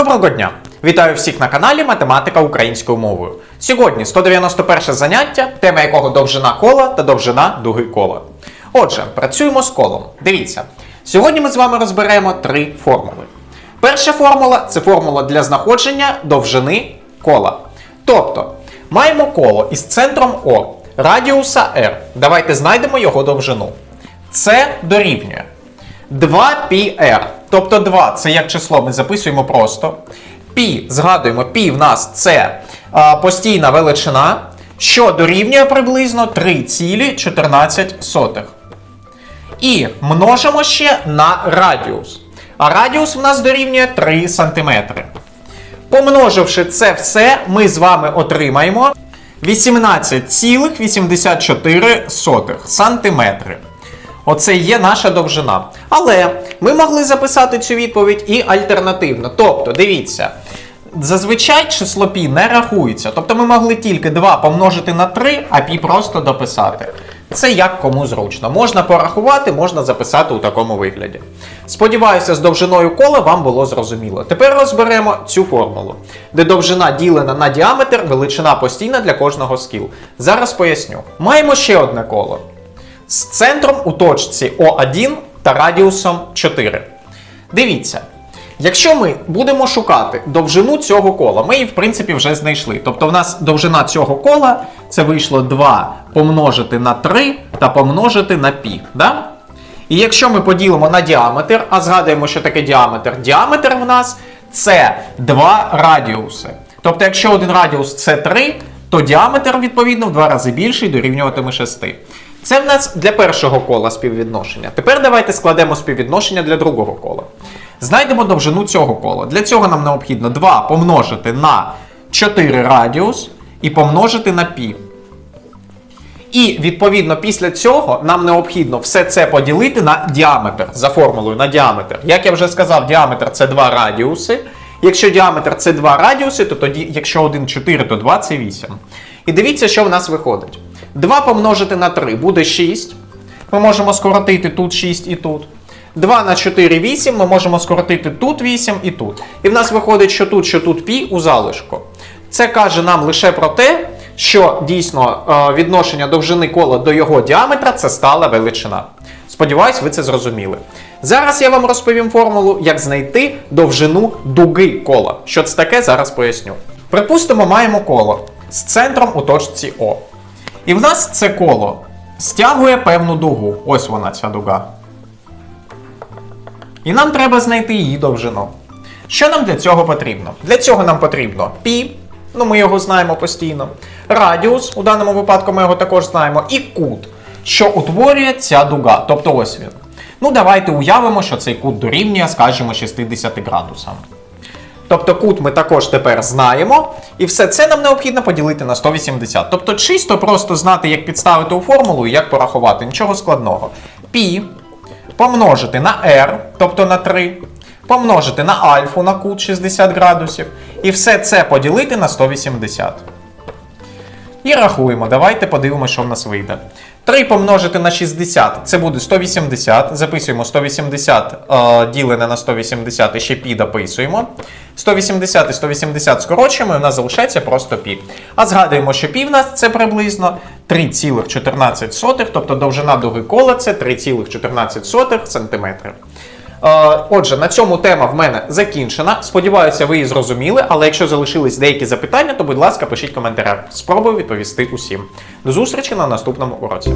Доброго дня! Вітаю всіх на каналі Математика українською мовою. Сьогодні 191 заняття, тема якого довжина кола та довжина дуги кола. Отже, працюємо з колом. Дивіться, сьогодні ми з вами розберемо три формули. Перша формула це формула для знаходження довжини кола. Тобто, маємо коло із центром О, радіуса R. Давайте знайдемо його довжину. Це дорівнює 2πr. Тобто 2 це як число, ми записуємо просто. Пі, згадуємо, пі в нас це а, постійна величина, що дорівнює приблизно 3,14. І множимо ще на радіус. А радіус в нас дорівнює 3 см. Помноживши це все, ми з вами отримаємо 18,84 сантиметри. Оце є наша довжина. Але ми могли записати цю відповідь і альтернативно. Тобто, дивіться, зазвичай число пі не рахується. Тобто ми могли тільки 2 помножити на 3, а пі просто дописати. Це як кому зручно. Можна порахувати, можна записати у такому вигляді. Сподіваюся, з довжиною кола вам було зрозуміло. Тепер розберемо цю формулу, де довжина ділена на діаметр, величина постійна для кожного з кіл. Зараз поясню. Маємо ще одне коло з центром у точці О1 та радіусом 4. Дивіться, якщо ми будемо шукати довжину цього кола, ми її, в принципі, вже знайшли. Тобто, в нас довжина цього кола це вийшло 2 помножити на 3 та помножити на пі. Да? І якщо ми поділимо на діаметр, а згадуємо, що таке діаметр, діаметр в нас це 2 радіуси. Тобто, якщо один радіус це 3, то діаметр, відповідно, в два рази більший дорівнюватиме 6. Це в нас для першого кола співвідношення. Тепер давайте складемо співвідношення для другого кола. Знайдемо довжину цього кола. Для цього нам необхідно 2 помножити на 4 радіус і помножити на пі. І відповідно після цього нам необхідно все це поділити на діаметр за формулою на діаметр. Як я вже сказав, діаметр це 2 радіуси. Якщо діаметр це 2 радіуси, то тоді, якщо 1 4, то 2 це 8. І дивіться, що в нас виходить. 2 помножити на 3 буде 6. Ми можемо скоротити тут 6 і тут. 2 на 4 8, ми можемо скоротити тут 8 і тут. І в нас виходить, що тут, що тут пі у залишку. Це каже нам лише про те, що дійсно е, відношення довжини кола до його діаметра це стала величина. Сподіваюсь, ви це зрозуміли. Зараз я вам розповім формулу, як знайти довжину дуги кола. Що це таке, зараз поясню. Припустимо, маємо коло з центром у точці О. І в нас це коло стягує певну дугу. Ось вона, ця дуга. І нам треба знайти її довжину. Що нам для цього потрібно? Для цього нам потрібно пі, ну ми його знаємо постійно, радіус, у даному випадку ми його також знаємо, і кут, що утворює ця дуга. Тобто ось він. Ну, давайте уявимо, що цей кут дорівнює, скажімо, 60 градусам. Тобто кут ми також тепер знаємо, і все це нам необхідно поділити на 180. Тобто чисто просто знати, як підставити у формулу і як порахувати, нічого складного. Пі помножити на r, тобто на 3, помножити на альфу на кут 60 градусів, і все це поділити на 180. І рахуємо. Давайте подивимося, що в нас вийде. 3 помножити на 60 це буде 180. Записуємо 180 е, ділене на 180 і ще пі дописуємо. 180 і 180 скорочуємо, і в нас залишається просто пі. А згадуємо, що пі в нас це приблизно 3,14, тобто довжина дуги кола це 3,14 см. Е, Отже, на цьому тема в мене закінчена. Сподіваюся, ви її зрозуміли, але якщо залишились деякі запитання, то будь ласка, пишіть коментарях. Спробую відповісти усім. До зустрічі на наступному уроці.